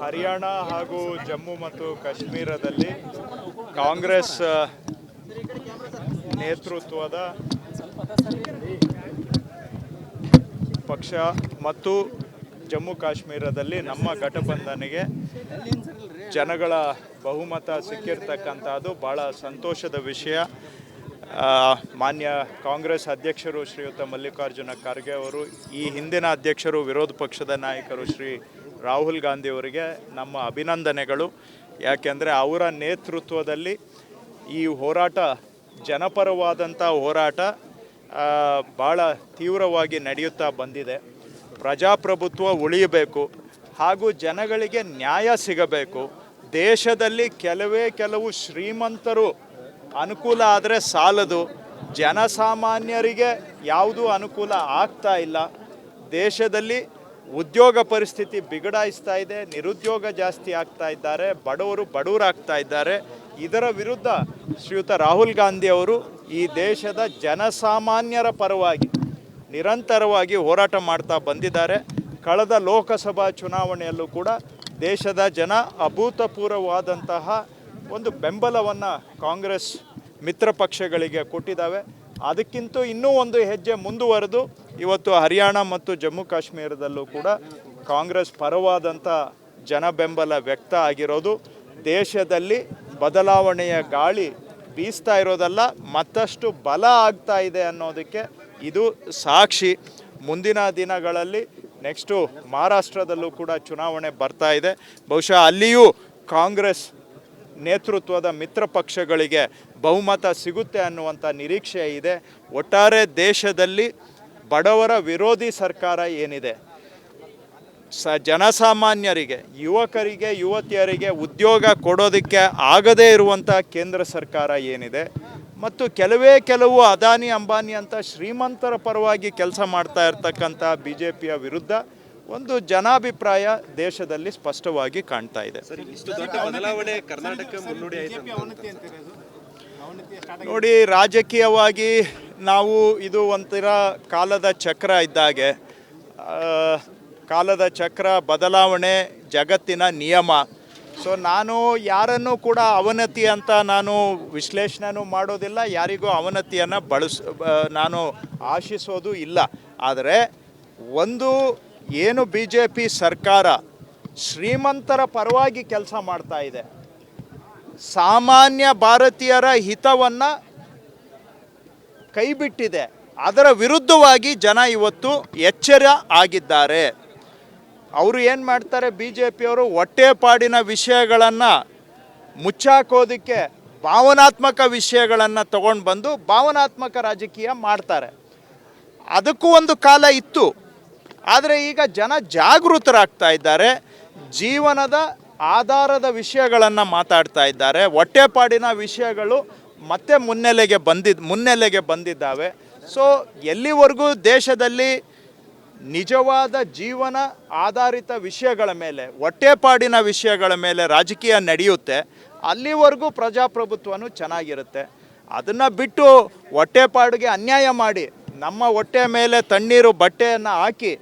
ಹರಿಯಾಣ ಹಾಗೂ ಜಮ್ಮು ಮತ್ತು ಕಾಶ್ಮೀರದಲ್ಲಿ ಕಾಂಗ್ರೆಸ್ ನೇತೃತ್ವದ ಪಕ್ಷ ಮತ್ತು ಜಮ್ಮು ಕಾಶ್ಮೀರದಲ್ಲಿ ನಮ್ಮ ಘಟಬಂಧನಿಗೆ ಜನಗಳ ಬಹುಮತ ಸಿಕ್ಕಿರ್ತಕ್ಕಂಥದ್ದು ಭಾಳ ಸಂತೋಷದ ವಿಷಯ. ಮಾನ್ಯ ಕಾಂಗ್ರೆಸ್ ಅಧ್ಯಕ್ಷರು ಶ್ರೀಯುತ ಮಲ್ಲಿಕಾರ್ಜುನ ಖರ್ಗೆ ಅವರು, ಈ ಹಿಂದಿನ ಅಧ್ಯಕ್ಷರು ವಿರೋಧ ಪಕ್ಷದ ನಾಯಕರು ಶ್ರೀ ರಾಹುಲ್ ಗಾಂಧಿಯವರಿಗೆ ನಮ್ಮ ಅಭಿನಂದನೆಗಳು. ಯಾಕೆಂದರೆ ಅವರ ನೇತೃತ್ವದಲ್ಲಿ ಈ ಹೋರಾಟ ಜನಪರವಾದಂಥ ಹೋರಾಟ ಭಾಳ ತೀವ್ರವಾಗಿ ನಡೆಯುತ್ತಾ ಬಂದಿದೆ. ಪ್ರಜಾಪ್ರಭುತ್ವ ಉಳಿಯಬೇಕು ಹಾಗೂ ಜನಗಳಿಗೆ ನ್ಯಾಯ ಸಿಗಬೇಕು. ದೇಶದಲ್ಲಿ ಕೆಲವೇ ಕೆಲವು ಶ್ರೀಮಂತರು ಅನುಕೂಲ ಆದರೆ ಸಾಲದು. ಜನಸಾಮಾನ್ಯರಿಗೆ ಯಾವುದೂ ಅನುಕೂಲ ಆಗ್ತಾ ಇಲ್ಲ. ದೇಶದಲ್ಲಿ ಉದ್ಯೋಗ ಪರಿಸ್ಥಿತಿ ಬಿಗಡಾಯಿಸ್ತಾ ಇದೆ, ನಿರುದ್ಯೋಗ ಜಾಸ್ತಿ ಆಗ್ತಾ ಇದ್ದಾರೆ, ಬಡವರು ಬಡವರಾಗ್ತಾ ಇದ್ದಾರೆ. ಇದರ ವಿರುದ್ಧ ಶ್ರೀಯುತ ರಾಹುಲ್ ಗಾಂಧಿ ಅವರು ಈ ದೇಶದ ಜನಸಾಮಾನ್ಯರ ಪರವಾಗಿ ನಿರಂತರವಾಗಿ ಹೋರಾಟ ಮಾಡ್ತಾ ಬಂದಿದ್ದಾರೆ. ಕಳೆದ ಲೋಕಸಭಾ ಚುನಾವಣೆಯಲ್ಲೂ ಕೂಡ ದೇಶದ ಜನ ಅಭೂತಪೂರ್ವವಾದಂತಹ ಒಂದು ಬೆಂಬಲವನ್ನು ಕಾಂಗ್ರೆಸ್ ಮಿತ್ರ ಪಕ್ಷಗಳಿಗೆ ಕೊಟ್ಟಿದ್ದಾವೆ. ಅದಕ್ಕಿಂತ ಇನ್ನೂ ಒಂದು ಹೆಜ್ಜೆ ಮುಂದುವರೆದು ಇವತ್ತು ಹರಿಯಾಣ ಮತ್ತು ಜಮ್ಮು ಕಾಶ್ಮೀರದಲ್ಲೂ ಕೂಡ ಕಾಂಗ್ರೆಸ್ ಪರವಾದಂಥ ಜನ ಬೆಂಬಲ ವ್ಯಕ್ತ ಆಗಿರೋದು. ದೇಶದಲ್ಲಿ ಬದಲಾವಣೆಯ ಗಾಳಿ ಬೀಸ್ತಾ ಇರೋದಲ್ಲ, ಮತ್ತಷ್ಟು ಬಲ ಆಗ್ತಾ ಇದೆ ಅನ್ನೋದಕ್ಕೆ ಇದು ಸಾಕ್ಷಿ. ಮುಂದಿನ ದಿನಗಳಲ್ಲಿ ನೆಕ್ಸ್ಟು ಮಹಾರಾಷ್ಟ್ರದಲ್ಲೂ ಕೂಡ ಚುನಾವಣೆ ಬರ್ತಾ ಇದೆ. ಬಹುಶಃ ಅಲ್ಲಿಯೂ ಕಾಂಗ್ರೆಸ್ ನೇತೃತ್ವದ ಮಿತ್ರ ಪಕ್ಷಗಳಿಗೆ ಬಹುಮತ ಸಿಗುತ್ತೆ ಅನ್ನುವಂಥ ನಿರೀಕ್ಷೆ ಇದೆ. ಒಟ್ಟಾರೆ ದೇಶದಲ್ಲಿ ಬಡವರ ವಿರೋಧಿ ಸರ್ಕಾರ ಏನಿದೆ? ಸ ಜನಸಾಮಾನ್ಯರಿಗೆ ಯುವಕರಿಗೆ ಯುವತಿಯರಿಗೆ ಉದ್ಯೋಗ ಕೊಡೋದಕ್ಕೆ ಆಗದೇ ಇರುವಂಥ ಕೇಂದ್ರ ಸರ್ಕಾರ ಏನಿದೆ? ಮತ್ತು ಕೆಲವೇ ಕೆಲವು ಅದಾನಿ ಅಂಬಾನಿ ಅಂತ ಶ್ರೀಮಂತರ ಪರವಾಗಿ ಕೆಲಸ ಮಾಡ್ತಾ ಇರ್ತಕ್ಕಂಥ ಬಿ ಜೆ ಪಿಯ ವಿರುದ್ಧ ಒಂದು ಜನಾಭಿಪ್ರಾಯ ದೇಶದಲ್ಲಿ ಸ್ಪಷ್ಟವಾಗಿ ಕಾಣ್ತಾ ಇದೆ. ನೋಡಿ ರಾಜಕೀಯವಾಗಿ ನಾವು ಇದು ಒಂಥರ ಕಾಲದ ಚಕ್ರ ಇದ್ದಾಗೆ. ಕಾಲದ ಚಕ್ರ ಬದಲಾವಣೆ ಜಗತ್ತಿನ ನಿಯಮ. ಸೊ ನಾನು ಯಾರನ್ನು ಕೂಡ ಅವನತಿ ಅಂತ ನಾನು ವಿಶ್ಲೇಷಣೆನೂ ಮಾಡೋದಿಲ್ಲ, ಯಾರಿಗೂ ಅವನತಿಯನ್ನು ಬಳಸ ನಾನು ಆಶಿಸೋದು ಇಲ್ಲ. ಆದರೆ ಒಂದು ಏನು ಬಿ ಜೆ ಪಿ ಸರ್ಕಾರ ಶ್ರೀಮಂತರ ಪರವಾಗಿ ಕೆಲಸ ಮಾಡ್ತಾ ಇದೆ. ಸಾಮಾನ್ಯ ಭಾರತೀಯರ ಹಿತವನ್ನು ಕೈಬಿಟ್ಟಿದೆ. ಅದರ ವಿರುದ್ಧವಾಗಿ ಜನ ಇವತ್ತು ಎಚ್ಚರ ಆಗಿದ್ದಾರೆ. ಅವರು ಏನು ಮಾಡ್ತಾರೆ? ಬಿ ಜೆ ಪಿಯವರು ಹೊಟ್ಟೆಪಾಡಿನ ವಿಷಯಗಳನ್ನು ಮುಚ್ಚಾಕೋದಕ್ಕೆ ಭಾವನಾತ್ಮಕ ವಿಷಯಗಳನ್ನು ತಗೊಂಡು ಬಂದು ಭಾವನಾತ್ಮಕ ರಾಜಕೀಯ ಮಾಡ್ತಾರೆ. ಅದಕ್ಕೂ ಒಂದು ಕಾಲ ಇತ್ತು. ಆದರೆ ಈಗ ಜನ ಜಾಗೃತರಾಗ್ತಾ ಇದ್ದಾರೆ. ಜೀವನದ ಆಧಾರದ ವಿಷಯಗಳನ್ನು ಮಾತಾಡ್ತಾ ಇದ್ದಾರೆ. ಹೊಟ್ಟೆಪಾಡಿನ ವಿಷಯಗಳು ಮತ್ತೆ ಮುನ್ನೆಲೆಗೆ ಬಂದಿದ್ದ ಮುನ್ನೆಲೆಗೆ ಬಂದಿದ್ದಾವೆ. ಸೊ ಎಲ್ಲಿವರೆಗೂ ದೇಶದಲ್ಲಿ ನಿಜವಾದ ಜೀವನ ಆಧಾರಿತ ವಿಷಯಗಳ ಮೇಲೆ, ಹೊಟ್ಟೆಪಾಡಿನ ವಿಷಯಗಳ ಮೇಲೆ ರಾಜಕೀಯ ನಡೆಯುತ್ತೆ, ಅಲ್ಲಿವರೆಗೂ ಪ್ರಜಾಪ್ರಭುತ್ವನು ಚೆನ್ನಾಗಿರುತ್ತೆ. ಅದನ್ನು ಬಿಟ್ಟು ಹೊಟ್ಟೆಪಾಡಿಗೆ ಅನ್ಯಾಯ ಮಾಡಿ, ನಮ್ಮ ಹೊಟ್ಟೆ ಮೇಲೆ ತಣ್ಣೀರು ಬಟ್ಟೆಯನ್ನು ಹಾಕಿ,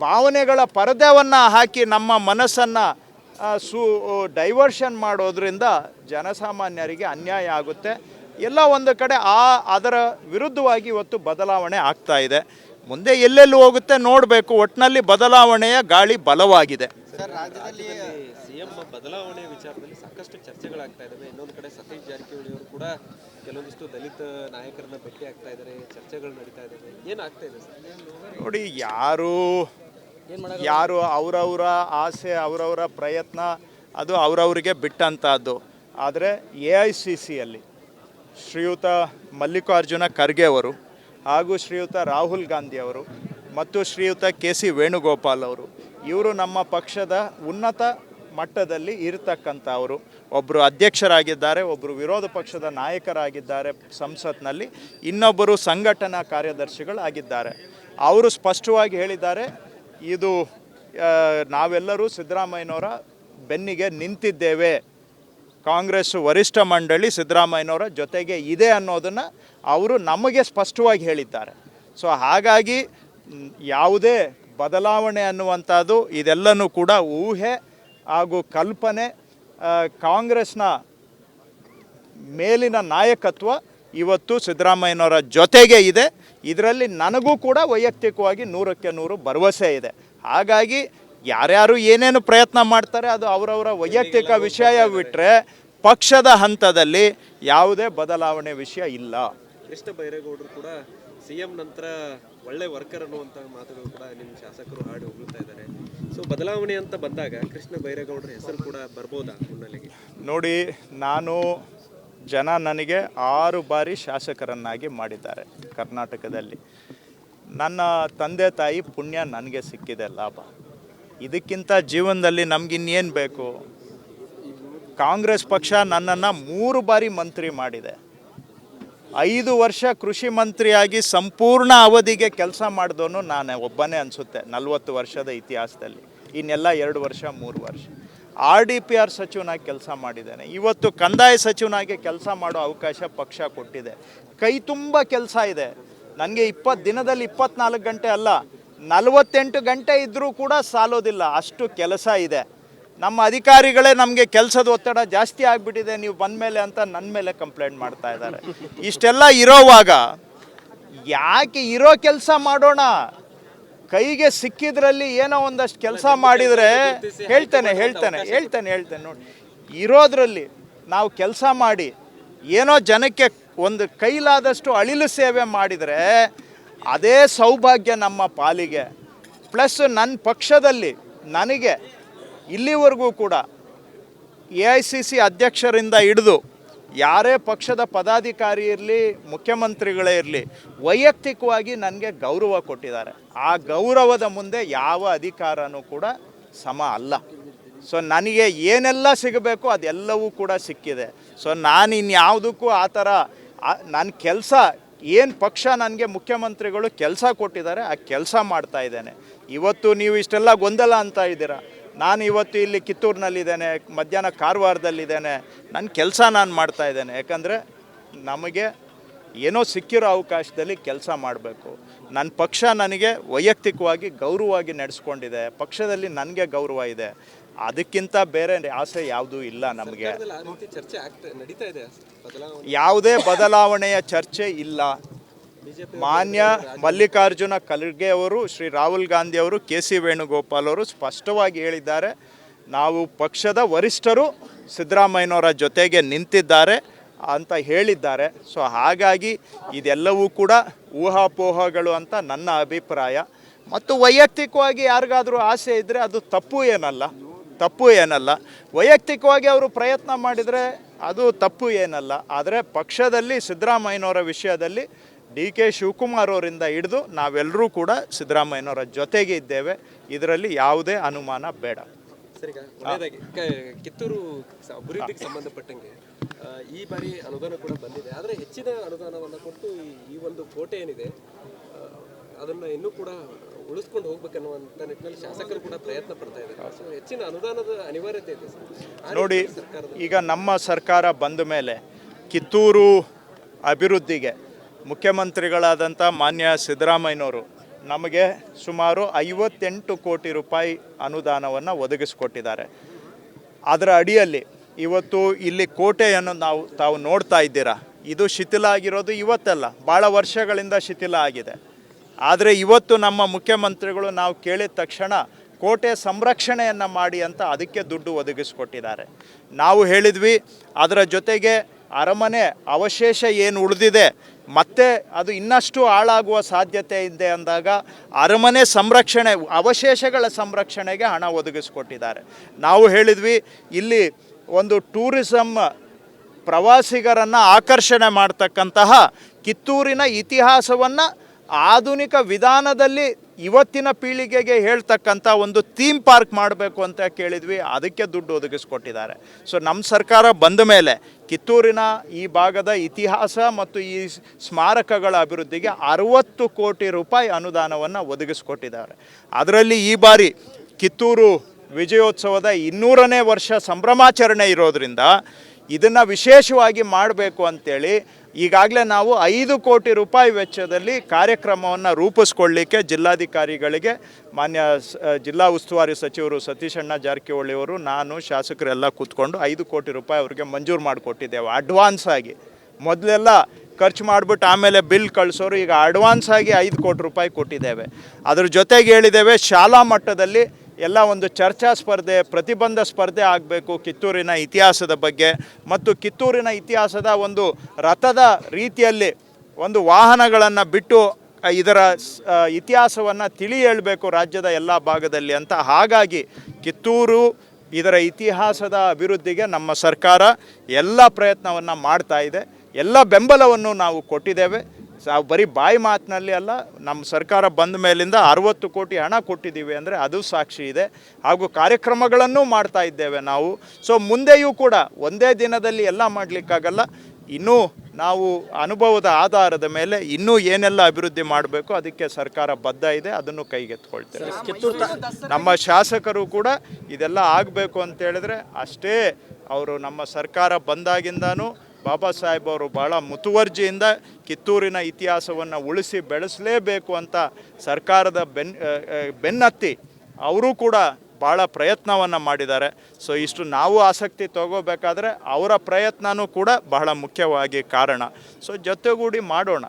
ಭಾವನೆಗಳ ಪರದೆಯನ್ನು ಹಾಕಿ ನಮ್ಮ ಮನಸ್ಸನ್ನು ಸು ಡೈವರ್ಷನ್ ಮಾಡೋದ್ರಿಂದ ಜನಸಾಮಾನ್ಯರಿಗೆ ಅನ್ಯಾಯ ಆಗುತ್ತೆ. ಎಲ್ಲ ಒಂದು ಕಡೆ ಆ ಅದರ ವಿರುದ್ಧವಾಗಿ ಇವತ್ತು ಬದಲಾವಣೆ ಆಗ್ತಾ ಇದೆ. ಮುಂದೆ ಎಲ್ಲೆಲ್ಲಿ ಹೋಗುತ್ತೆ ನೋಡಬೇಕು. ಒಟ್ಟಿನಲ್ಲಿ ಬದಲಾವಣೆಯ ಗಾಳಿ ಬಲವಾಗಿದೆ. ಸಿಎಂ ಬದಲಾವಣೆ ವಿಚಾರದಲ್ಲಿ ಸಾಕಷ್ಟು ಚರ್ಚೆಗಳಾಗ್ತಾ ಇದ್ದಾವೆ ಇನ್ನೊಂದು ಕಡೆ ಸತೀಶ್ ಜಾರಕಿಹೊಳಿ ಅವರು ಕೂಡ ಕೆಲವೊಂದಿಷ್ಟು ದಲಿತ ನಾಯಕರನ್ನ ಭೇಟಿ ಆಗ್ತಾ ಇದ್ದಾರೆ ಚರ್ಚೆಗಳು ನಡೀತಾ ಇದ್ದಾವೆ ಏನಾಗ್ತಾ ಇದೆ ಸರ್? ನೋಡಿ ಯಾರು ಯಾರು ಅವರವರ ಆಸೆ, ಅವರವರ ಪ್ರಯತ್ನ, ಅದು ಅವರವರಿಗೆ ಬಿಟ್ಟಂಥದ್ದು ಆದರೆ ಎ ಐ ಸಿ ಸಿಯಲ್ಲಿ ಶ್ರೀಯುತ ಮಲ್ಲಿಕಾರ್ಜುನ ಖರ್ಗೆ ಅವರು ಹಾಗೂ ಶ್ರೀಯುತ ರಾಹುಲ್ ಗಾಂಧಿ ಅವರು ಮತ್ತು ಶ್ರೀಯುತ ಕೆ ಸಿ ವೇಣುಗೋಪಾಲ್ ಅವರು, ಇವರು ನಮ್ಮ ಪಕ್ಷದ ಉನ್ನತ ಮಟ್ಟದಲ್ಲಿ ಇರತಕ್ಕಂಥವರು. ಒಬ್ಬರು ಅಧ್ಯಕ್ಷರಾಗಿದ್ದಾರೆ ಒಬ್ಬರು ವಿರೋಧ ಪಕ್ಷದ ನಾಯಕರಾಗಿದ್ದಾರೆ ಸಂಸತ್ನಲ್ಲಿ, ಇನ್ನೊಬ್ಬರು ಸಂಘಟನಾ ಕಾರ್ಯದರ್ಶಿಗಳಾಗಿದ್ದಾರೆ. ಅವರು ಸ್ಪಷ್ಟವಾಗಿ ಹೇಳಿದ್ದಾರೆ ಇದು ನಾವೆಲ್ಲರೂ ಸಿದ್ದರಾಮಯ್ಯನವರ ಬೆನ್ನಿಗೆ ನಿಂತಿದ್ದೇವೆ. ಕಾಂಗ್ರೆಸ್ ವರಿಷ್ಠ ಮಂಡಳಿ ಸಿದ್ದರಾಮಯ್ಯನವರ ಜೊತೆಗೆ ಇದೆ ಅನ್ನೋದನ್ನು ಅವರು ನಮಗೆ ಸ್ಪಷ್ಟವಾಗಿ ಹೇಳಿದ್ದಾರೆ. ಸೊ, ಹಾಗಾಗಿ ಯಾವುದೇ ಬದಲಾವಣೆ ಅನ್ನುವಂಥದ್ದು ಇದೆಲ್ಲನೂ ಕೂಡ ಊಹೆ ಹಾಗೂ ಕಲ್ಪನೆ ಕಾಂಗ್ರೆಸ್ನ ಮೇಲಿನ ನಾಯಕತ್ವ ಇವತ್ತು ಸಿದ್ದರಾಮಯ್ಯನವರ ಜೊತೆಗೆ ಇದೆ. ಇದರಲ್ಲಿ ನನಗೂ ಕೂಡ ವೈಯಕ್ತಿಕವಾಗಿ ನೂರಕ್ಕೆ ನೂರು ಭರವಸೆ ಇದೆ. ಹಾಗಾಗಿ ಯಾರ್ಯಾರು ಏನೇನು ಪ್ರಯತ್ನ ಮಾಡ್ತಾರೆ ಅದು ಅವರವರ ವೈಯಕ್ತಿಕ ವಿಷಯ ಬಿಟ್ಟರೆ ಪಕ್ಷದ ಹಂತದಲ್ಲಿ ಯಾವುದೇ ಬದಲಾವಣೆ ವಿಷಯ ಇಲ್ಲ. ಕೃಷ್ಣ ಬೈರೇಗೌಡರು ಕೂಡ ಸಿಎಂ ನಂತರ ಒಳ್ಳೆ ವರ್ಕರ್ ಅನ್ನುವಂಥ ಮಾತುಗಳು ಕೂಡ ನಿಮ್ಮ ಶಾಸಕರು ಹಾಡಿ ಹೋಗ್ತಾ ಇದ್ದಾರೆ. ಸೊ ಬದಲಾವಣೆ ಅಂತ ಬಂದಾಗ ಕೃಷ್ಣ ಬೈರೇಗೌಡರ ಹೆಸರು ಕೂಡ ಬರ್ಬೋದಾ ಮುನ್ನೆಲೆಗೆ? ನೋಡಿ ನಾನು ಜನ ನನಗೆ ಆರು ಬಾರಿ ಶಾಸಕರನ್ನಾಗಿ ಮಾಡಿದ್ದಾರೆ ಕರ್ನಾಟಕದಲ್ಲಿ. ನನ್ನ ತಂದೆ ತಾಯಿ ಪುಣ್ಯ ನನಗೆ ಸಿಕ್ಕಿದೆ ಲಾಭ. ಇದಕ್ಕಿಂತ ಜೀವನದಲ್ಲಿ ನಮಗಿನ್ನೇನು ಬೇಕು? ಕಾಂಗ್ರೆಸ್ ಪಕ್ಷ ನನ್ನನ್ನು ಮೂರು ಬಾರಿ ಮಂತ್ರಿ ಮಾಡಿದೆ. ಐದು ವರ್ಷ ಕೃಷಿ ಮಂತ್ರಿಯಾಗಿ ಸಂಪೂರ್ಣ ಅವಧಿಗೆ ಕೆಲಸ ಮಾಡಿದವನು ನಾನು, ಒಬ್ಬನೇ ಅನಿಸುತ್ತೆ ನಲವತ್ತು ವರ್ಷದ ಇತಿಹಾಸದಲ್ಲಿ. ಇನ್ನೆಲ್ಲ ಎರಡು ವರ್ಷ, ಮೂರು ವರ್ಷ. ಆರ್ ಡಿ ಪಿ ಆರ್ ಸಚಿವನಾಗಿ ಕೆಲಸ ಮಾಡಿದ್ದೇನೆ. ಇವತ್ತು ಕಂದಾಯ ಸಚಿವನಾಗಿ ಕೆಲಸ ಮಾಡೋ ಅವಕಾಶ ಪಕ್ಷ ಕೊಟ್ಟಿದೆ. ಕೈ ತುಂಬ ಕೆಲಸ ಇದೆ. ನನಗೆ ಇಪ್ಪತ್ತು ದಿನದಲ್ಲಿ ಇಪ್ಪತ್ನಾಲ್ಕು ಗಂಟೆ ಅಲ್ಲ, ನಲವತ್ತೆಂಟು ಗಂಟೆ ಇದ್ದರೂ ಕೂಡ ಸಾಲೋದಿಲ್ಲ. ಅಷ್ಟು ಕೆಲಸ ಇದೆ. ನಮ್ಮ ಅಧಿಕಾರಿಗಳೇ ನಮಗೆ ಕೆಲಸದ ಒತ್ತಡ ಜಾಸ್ತಿ ಆಗಿಬಿಟ್ಟಿದೆ. ನೀವು ಬಂದ ಮೇಲೆ ಅಂತ ನನ್ನ ಮೇಲೆ ಕಂಪ್ಲೇಂಟ್ ಮಾಡ್ತಾ ಇದ್ದಾರೆ. ಇಷ್ಟೆಲ್ಲ ಇರೋವಾಗ ಯಾಕೆ ಇರೋ ಕೆಲಸ ಮಾಡೋಣ? ಕೈಗೆ ಸಿಕ್ಕಿದ್ರಲ್ಲಿ ಏನೋ ಒಂದಷ್ಟು ಕೆಲಸ ಮಾಡಿದರೆ ಹೇಳ್ತೇನೆ ಹೇಳ್ತೇನೆ ಹೇಳ್ತೇನೆ ಹೇಳ್ತೇನೆ ನೋಡಿ. ಇರೋದ್ರಲ್ಲಿ ನಾವು ಕೆಲಸ ಮಾಡಿ ಏನೋ ಜನಕ್ಕೆ ಒಂದು ಕೈಲಾದಷ್ಟು ಅಳಿಲು ಸೇವೆ ಮಾಡಿದರೆ ಅದೇ ಸೌಭಾಗ್ಯ ನಮ್ಮ ಪಾಲಿಗೆ. ಪ್ಲಸ್ ನನ್ನ ಪಕ್ಷದಲ್ಲಿ ನನಗೆ ಇಲ್ಲಿವರೆಗೂ ಕೂಡ ಎ ಐ ಸಿ ಸಿ ಅಧ್ಯಕ್ಷರಿಂದ ಹಿಡಿದು ಯಾರೇ ಪಕ್ಷದ ಪದಾಧಿಕಾರಿ ಇರಲಿ, ಮುಖ್ಯಮಂತ್ರಿಗಳೇ ಇರಲಿ, ವೈಯಕ್ತಿಕವಾಗಿ ನನಗೆ ಗೌರವ ಕೊಟ್ಟಿದ್ದಾರೆ. ಆ ಗೌರವದ ಮುಂದೆ ಯಾವ ಅಧಿಕಾರನೂ ಕೂಡ ಸಮ ಅಲ್ಲ. ಸೊ ನನಗೆ ಏನೆಲ್ಲ ಸಿಗಬೇಕು ಅದೆಲ್ಲವೂ ಕೂಡ ಸಿಕ್ಕಿದೆ. ಸೊ ನಾನು ಇನ್ಯಾವುದಕ್ಕೂ ಆ ಥರ ನನ್ನ ಕೆಲಸ, ಏನು ಪಕ್ಷ ನನಗೆ ಮುಖ್ಯಮಂತ್ರಿಗಳು ಕೆಲಸ ಕೊಟ್ಟಿದ್ದಾರೆ, ಆ ಕೆಲಸ ಮಾಡ್ತಾ ಇದ್ದೇನೆ. ಇವತ್ತು ನೀವು ಇಷ್ಟೆಲ್ಲ ಗೊಂದಲ ಅಂತ ಇದ್ದೀರಾ? ನಾನು ಇವತ್ತು ಇಲ್ಲಿ ಕಿತ್ತೂರಿನಲ್ಲಿದ್ದೇನೆ ಮಧ್ಯಾಹ್ನ ಕಾರವಾರದಲ್ಲಿದ್ದೇನೆ. ನನ್ನ ಕೆಲಸ ನಾನು ಮಾಡ್ತಾ ಇದ್ದೇನೆ. ಯಾಕಂದರೆ ನಮಗೆ ಏನೋ ಸಿಕ್ಕಿರೋ ಅವಕಾಶದಲ್ಲಿ ಕೆಲಸ ಮಾಡಬೇಕು. ನನ್ನ ಪಕ್ಷ ನನಗೆ ವೈಯಕ್ತಿಕವಾಗಿ ಗೌರವವಾಗಿ ನಡೆಸ್ಕೊಂಡಿದೆ. ಪಕ್ಷದಲ್ಲಿ ನನಗೆ ಗೌರವ ಇದೆ. ಅದಕ್ಕಿಂತ ಬೇರೆ ಆಸೆ ಯಾವುದೂ ಇಲ್ಲ ನಮಗೆ. ಯಾವುದೇ ಬದಲಾವಣೆಯ ಚರ್ಚೆ ಇಲ್ಲ. ಮಾನ್ಯ ಮಲ್ಲಿಕಾರ್ಜುನ ಖರ್ಗೆ ಅವರು, ಶ್ರೀ ರಾಹುಲ್ ಗಾಂಧಿ ಅವರು, ಕೆ ಸಿ ವೇಣುಗೋಪಾಲ್ ಅವರು ಸ್ಪಷ್ಟವಾಗಿ ಹೇಳಿದ್ದಾರೆ, ನಾವು ಪಕ್ಷದ ವರಿಷ್ಠರು ಸಿದ್ದರಾಮಯ್ಯನವರ ಜೊತೆಗೆ ನಿಂತಿದ್ದಾರೆ ಅಂತ ಹೇಳಿದ್ದಾರೆ. ಸೊ ಹಾಗಾಗಿ ಇದೆಲ್ಲವೂ ಕೂಡ ಊಹಾಪೋಹಗಳು ಅಂತ ನನ್ನ ಅಭಿಪ್ರಾಯ. ಮತ್ತು ವೈಯಕ್ತಿಕವಾಗಿ ಯಾರಿಗಾದರೂ ಆಸೆ ಇದ್ದರೆ ಅದು ತಪ್ಪು ಏನಲ್ಲ ತಪ್ಪು ಏನಲ್ಲ. ವೈಯಕ್ತಿಕವಾಗಿ ಅವರು ಪ್ರಯತ್ನ ಮಾಡಿದರೆ ಅದು ತಪ್ಪು ಏನಲ್ಲ. ಆದರೆ ಪಕ್ಷದಲ್ಲಿ ಸಿದ್ದರಾಮಯ್ಯನವರ ವಿಷಯದಲ್ಲಿ ಡಿ ಕೆ ಶಿವಕುಮಾರ್ ಅವರಿಂದ ಹಿಡಿದು ನಾವೆಲ್ಲರೂ ಕೂಡ ಸಿದ್ದರಾಮಯ್ಯನವರ ಜೊತೆಗೆ ಇದ್ದೇವೆ. ಇದರಲ್ಲಿ ಯಾವುದೇ ಅನುಮಾನ ಬೇಡ. ಕಿತ್ತೂರು ಅಭಿವೃದ್ಧಿಗೆ ಸಂಬಂಧಪಟ್ಟಂಗೆ ಈ ಬಾರಿ ಅನುದಾನ ಕೂಡ ಬಂದಿದೆ. ಆದರೆ ಹೆಚ್ಚಿನ ಅನುದಾನವನ್ನು ಕೊಟ್ಟು ಈ- ಒಂದು ಕೋಟೆ ಏನಿದೆ ಅದನ್ನು ಇನ್ನೂ ಕೂಡ ಉಳಿಸ್ಕೊಂಡು ಹೋಗ್ಬೇಕನ್ನುವಂತ ನಿಟ್ಟಿನಲ್ಲಿ ಶಾಸಕರು ಕೂಡ ಪ್ರಯತ್ನ ಪಡ್ತಾ ಇದ್ದಾರೆ. ಸೊ ಹೆಚ್ಚಿನ ಅನುದಾನದ ಅನಿವಾರ್ಯತೆ ಇದೆ ನೋಡಿ ಈಗ ನಮ್ಮ ಸರ್ಕಾರ ಬಂದ ಮೇಲೆ ಕಿತ್ತೂರು ಅಭಿವೃದ್ಧಿಗೆ ಮುಖ್ಯಮಂತ್ರಿಗಳಾದಂಥ ಮಾನ್ಯ ಸಿದ್ದರಾಮಯ್ಯನವರು ನಮಗೆ ಸುಮಾರು ಐವತ್ತೆಂಟು ಕೋಟಿ ರೂಪಾಯಿ ಅನುದಾನವನ್ನು ಒದಗಿಸ್ಕೊಟ್ಟಿದ್ದಾರೆ. ಅದರ ಅಡಿಯಲ್ಲಿ ಇವತ್ತು ಇಲ್ಲಿ ಕೋಟೆಯನ್ನು ನಾವು, ತಾವು ನೋಡ್ತಾ ಇದ್ದೀರಾ? ಇದು ಶಿಥಿಲ ಆಗಿರೋದು ಇವತ್ತಲ್ಲ ಭಾಳ ವರ್ಷಗಳಿಂದ ಶಿಥಿಲ ಆಗಿದೆ. ಆದರೆ ಇವತ್ತು ನಮ್ಮ ಮುಖ್ಯಮಂತ್ರಿಗಳು ನಾವು ಕೇಳಿದ ತಕ್ಷಣ ಕೋಟೆ ಸಂರಕ್ಷಣೆಯನ್ನು ಮಾಡಿ ಅಂತ ಅದಕ್ಕೆ ದುಡ್ಡು ಒದಗಿಸ್ಕೊಟ್ಟಿದ್ದಾರೆ. ನಾವು ಹೇಳಿದ್ವಿ, ಅದರ ಜೊತೆಗೆ ಅರಮನೆ ಅವಶೇಷ ಏನು ಉಳಿದಿದೆ ಮತ್ತೆ ಅದು ಇನ್ನಷ್ಟು ಹಾಳಾಗುವ ಸಾಧ್ಯತೆ ಇದೆ ಅಂದಾಗ ಅರಮನೆ ಸಂರಕ್ಷಣೆ, ಅವಶೇಷಗಳ ಸಂರಕ್ಷಣೆಗೆ ಹಣ ಒದಗಿಸ್ಕೊಟ್ಟಿದ್ದಾರೆ. ನಾವು ಹೇಳಿದ್ವಿ, ಇಲ್ಲಿ ಒಂದು ಟೂರಿಸಮ್ ಪ್ರವಾಸಿಗರನ್ನು ಆಕರ್ಷಣೆ ಮಾಡ್ತಕ್ಕಂತಹ ಕಿತ್ತೂರಿನ ಇತಿಹಾಸವನ್ನು ಆಧುನಿಕ ವಿಧಾನದಲ್ಲಿ ಇವತ್ತಿನ ಪೀಳಿಗೆಗೆ ಹೇಳ್ತಕ್ಕಂಥ ಒಂದು ಥೀಮ್ ಪಾರ್ಕ್ ಮಾಡಬೇಕು ಅಂತ ಕೇಳಿದ್ವಿ, ಅದಕ್ಕೆ ದುಡ್ಡು ಒದಗಿಸ್ಕೊಟ್ಟಿದ್ದಾರೆ. ಸೊ ನಮ್ಮ ಸರ್ಕಾರ ಬಂದ ಮೇಲೆ ಕಿತ್ತೂರಿನ ಈ ಭಾಗದ ಇತಿಹಾಸ ಮತ್ತು ಈ ಸ್ಮಾರಕಗಳ ಅಭಿವೃದ್ಧಿಗೆ ಅರವತ್ತು ಕೋಟಿ ರೂಪಾಯಿ ಅನುದಾನವನ್ನು ಒದಗಿಸ್ಕೊಟ್ಟಿದ್ದಾರೆ. ಅದರಲ್ಲಿ ಈ ಬಾರಿ ಕಿತ್ತೂರು ವಿಜಯೋತ್ಸವದ ಇನ್ನೂರನೇ ವರ್ಷ ಸಂಭ್ರಮಾಚರಣೆ ಇರೋದರಿಂದ ಇದನ್ನು ವಿಶೇಷವಾಗಿ ಮಾಡಬೇಕು ಅಂತೇಳಿ ಈಗಾಗಲೇ ನಾವು ಐದು ಕೋಟಿ ರೂಪಾಯಿ ವೆಚ್ಚದಲ್ಲಿ ಕಾರ್ಯಕ್ರಮವನ್ನು ರೂಪಿಸ್ಕೊಳ್ಳಿಕ್ಕೆ ಜಿಲ್ಲಾಧಿಕಾರಿಗಳಿಗೆ ಮಾನ್ಯ ಜಿಲ್ಲಾ ಉಸ್ತುವಾರಿ ಸಚಿವರು ಸತೀಶಣ್ಣ ಜಾರಕಿಹೊಳಿ ಅವರು, ನಾನು, ಶಾಸಕರೆಲ್ಲ ಕೂತ್ಕೊಂಡು ಐದು ಕೋಟಿ ರೂಪಾಯಿ ಅವರಿಗೆ ಮಂಜೂರು ಮಾಡಿಕೊಟ್ಟಿದ್ದೇವೆ. ಅಡ್ವಾನ್ಸ್ ಆಗಿ. ಮೊದಲೆಲ್ಲ ಖರ್ಚು ಮಾಡಿಬಿಟ್ಟು ಆಮೇಲೆ ಬಿಲ್ ಕಳಿಸೋರು ಈಗ ಅಡ್ವಾನ್ಸ್ ಆಗಿ ಐದು ಕೋಟಿ ರೂಪಾಯಿ ಕೊಟ್ಟಿದ್ದೇವೆ. ಅದ್ರ ಜೊತೆಗೆ ಹೇಳಿದ್ದೇವೆ, ಶಾಲಾ ಮಟ್ಟದಲ್ಲಿ ಎಲ್ಲ ಒಂದು ಚರ್ಚಾ ಸ್ಪರ್ಧೆ, ಪ್ರತಿಬಂಧ ಸ್ಪರ್ಧೆ ಆಗಬೇಕು ಕಿತ್ತೂರಿನ ಇತಿಹಾಸದ ಬಗ್ಗೆ. ಮತ್ತು ಕಿತ್ತೂರಿನ ಇತಿಹಾಸದ ಒಂದು ರಥದ ರೀತಿಯಲ್ಲಿ ಒಂದು ವಾಹನಗಳನ್ನು ಬಿಟ್ಟು ಇದರ ಇತಿಹಾಸವನ್ನು ತಿಳಿ ಹೇಳಬೇಕು ರಾಜ್ಯದ ಎಲ್ಲ ಭಾಗದಲ್ಲಿ ಅಂತ. ಹಾಗಾಗಿ ಕಿತ್ತೂರು ಇದರ ಇತಿಹಾಸದ ಅಭಿವೃದ್ಧಿಗೆ ನಮ್ಮ ಸರ್ಕಾರ ಎಲ್ಲ ಪ್ರಯತ್ನವನ್ನು ಮಾಡ್ತಾ ಇದೆ. ಎಲ್ಲ ಬೆಂಬಲವನ್ನು ನಾವು ಕೊಟ್ಟಿದ್ದೇವೆ. ನಾವು ಬರೀ ಬಾಯಿ ಮಾತಿನಲ್ಲಿ ಅಲ್ಲ ನಮ್ಮ ಸರ್ಕಾರ ಬಂದ ಮೇಲಿಂದ ಅರವತ್ತು ಕೋಟಿ ಹಣ ಕೊಟ್ಟಿದ್ದೀವಿ ಅಂದರೆ ಅದು ಸಾಕ್ಷಿ ಇದೆ. ಹಾಗೂ ಕಾರ್ಯಕ್ರಮಗಳನ್ನು ಮಾಡ್ತಾ ಇದ್ದೇವೆ ನಾವು. ಸೊ ಮುಂದೆಯೂ ಕೂಡ ಒಂದೇ ದಿನದಲ್ಲಿ ಎಲ್ಲ ಮಾಡಲಿಕ್ಕಾಗಲ್ಲ. ಇನ್ನೂ ನಾವು ಅನುಭವದ ಆಧಾರದ ಮೇಲೆ ಇನ್ನೂ ಏನೆಲ್ಲ ಅಭಿವೃದ್ಧಿ ಮಾಡಬೇಕು ಅದಕ್ಕೆ ಸರ್ಕಾರ ಬದ್ಧ ಇದೆ ಅದನ್ನು ಕೈಗೆತ್ಕೊಳ್ತೇವೆ ನಮ್ಮ ಶಾಸಕರು ಕೂಡ ಇದೆಲ್ಲ ಆಗಬೇಕು ಅಂತ ಹೇಳಿದ್ರೆ ಅಷ್ಟೇ ಅವರು ನಮ್ಮ ಸರ್ಕಾರ ಬಂದಾಗಿಂದನೂ ಬಾಬಾ ಸಾಹೇಬ್ ಅವರು ಭಾಳ ಮುತುವರ್ಜಿಯಿಂದ ಕಿತ್ತೂರಿನ ಇತಿಹಾಸವನ್ನು ಉಳಿಸಿ ಬೆಳೆಸಲೇಬೇಕು ಅಂತ ಸರ್ಕಾರದ ಬೆನ್ ಬೆನ್ನತ್ತಿ ಅವರು ಕೂಡ ಭಾಳ ಪ್ರಯತ್ನವನ್ನು ಮಾಡಿದ್ದಾರೆ. ಸೊ ಇಷ್ಟು ನಾವು ಆಸಕ್ತಿ ತಗೋಬೇಕಾದ್ರೆ ಅವರ ಪ್ರಯತ್ನವೂ ಕೂಡ ಬಹಳ ಮುಖ್ಯವಾಗಿ ಕಾರಣ. ಸೊ ಜೊತೆಗೂಡಿ ಮಾಡೋಣ.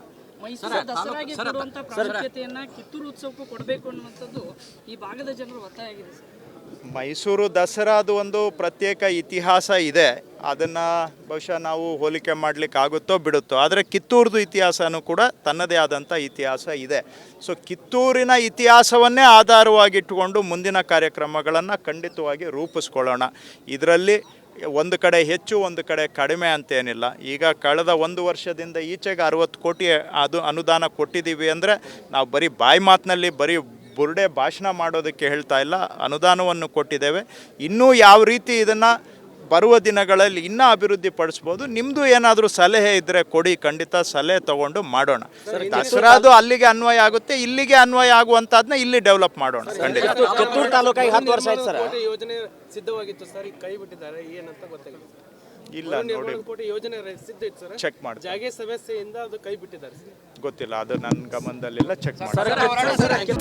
ಕಿತ್ತೂರು ಉತ್ಸವಕ್ಕೂ ಕೊಡಬೇಕು ಅನ್ನುವಂಥದ್ದು ಈ ಭಾಗದ ಜನರು ಒತ್ತಾಯ ಆಗಿದೆ ಸರ್. ಮೈಸೂರು ದಸರಾದು ಒಂದು ಪ್ರತ್ಯೇಕ ಇತಿಹಾಸ ಇದೆ. ಅದನ್ನು ಬಹುಶಃ ನಾವು ಹೋಲಿಕೆ ಮಾಡ್ಲಿಕ್ಕೆ ಆಗುತ್ತೋ ಬಿಡುತ್ತೋ, ಆದರೆ ಕಿತ್ತೂರ್ದು ಇತಿಹಾಸನೂ ಕೂಡ ತನ್ನದೇ ಆದಂಥ ಇತಿಹಾಸ ಇದೆ. ಸೊ ಕಿತ್ತೂರಿನ ಇತಿಹಾಸವನ್ನೇ ಆಧಾರವಾಗಿಟ್ಟುಕೊಂಡು ಮುಂದಿನ ಕಾರ್ಯಕ್ರಮಗಳನ್ನು ಖಂಡಿತವಾಗಿ ರೂಪಿಸ್ಕೊಳ್ಳೋಣ. ಇದರಲ್ಲಿ ಒಂದು ಕಡೆ ಹೆಚ್ಚು, ಒಂದು ಕಡೆ ಕಡಿಮೆ ಅಂತೇನಿಲ್ಲ. ಈಗ ಕಳೆದ ಒಂದು ವರ್ಷದಿಂದ ಈಚೆಗೆ ಅರವತ್ತು ಕೋಟಿ ಅದು ಅನುದಾನ ಕೊಟ್ಟಿದ್ದೀವಿ ಅಂದರೆ, ನಾವು ಬರೀ ಬಾಯಿ ಮಾತಿನಲ್ಲಿ ಬರೀ ಬುರುಡೆ ಭಾಷಣ ಮಾಡೋದಕ್ಕೆ ಹೇಳ್ತಾ ಇಲ್ಲ ಅನುದಾನವನ್ನು ಕೊಟ್ಟಿದ್ದೇವೆ. ಇನ್ನೂ ಯಾವ ರೀತಿ ಇದನ್ನು ಬರುವ ದಿನಗಳಲ್ಲಿ ಇನ್ನೂ ಅಭಿವೃದ್ಧಿ ಪಡಿಸ್ಬೋದು ನಿಮ್ಮದು ಏನಾದರೂ ಸಲಹೆ ಇದ್ದರೆ ಕೊಡಿ ಖಂಡಿತ ಸಲಹೆ ತಗೊಂಡು ಮಾಡೋಣ. ದಸರಾದು ಅಲ್ಲಿಗೆ ಅನ್ವಯ ಆಗುತ್ತೆ ಇಲ್ಲಿಗೆ ಅನ್ವಯ ಆಗುವಂಥದ್ದನ್ನ ಇಲ್ಲಿ ಡೆವಲಪ್ ಮಾಡೋಣ ಖಂಡಿತ. ಹತ್ತು ವರ್ಷ ಆಯ್ತು ಸರ್. ಕೋಟಿ ಯೋಜನೆ ಸಿದ್ಧವಾಗಿತ್ತು ಸರ್ ಕೈ ಬಿಟ್ಟಿದ್ದಾರೆ ಏನಂತ ಗೊತ್ತಾಗಿಲ್ಲ ಇಲ್ಲ ನೋಡಿ. ಕೋಟಿ ಯೋಜನೆ ರ- ಸಿದ್ಧ ಇತ್ತು ಸರ್? ಚೆಕ್ ಮಾಡಿ ಜಾಗೆ ಸಮಸ್ಯೆಯಿಂದ ಅದು ಕೈ ಬಿಟ್ಟಿದ್ದಾರೆ ಸರ್. ಗೊತ್ತಿಲ್ಲ ಅದು ನನ್ನ ಗಮನದಲ್ಲಿಲ್ಲ ಚೆಕ್ ಮಾಡಿ